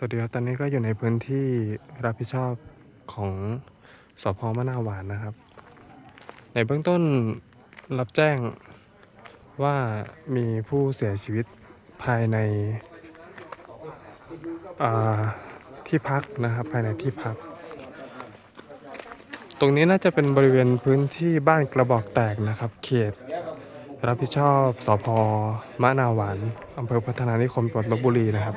สวัสดีครับ ตอนนี้ก็อยู่ในพื้นที่รับผิดชอบของสพมะนาวหวานนะครับ ในเบื้องต้นรับแจ้งว่ามีผู้เสียชีวิตภายในที่พักนะครับภายในที่พัก ตรงนี้น่าจะเป็นบริเวณพื้นที่บ้านกระบอกแตกนะครับ เขต รับผิดชอบสพมะนาวหวานอำเภอพัฒนานิคมจังหวัดลบบุรีนะครับ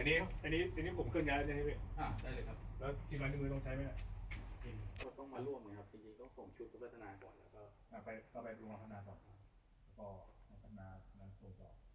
อันนี้ อันนี้ อันนี้ผมเคลื่อนย้ายใช่ไหมพี่อ่าได้เลยครับ แล้วทีมงานที่มือต้องใช้ไหมเนี่ยก็ต้องมาร่วมนะครับ จริงๆต้องส่งชุดพัฒนาก่อนแล้วก็อะไปก็ไปดูพัฒนาต่อแล้วก็พัฒนานั้นส่งต่อให้ที่เคยตัว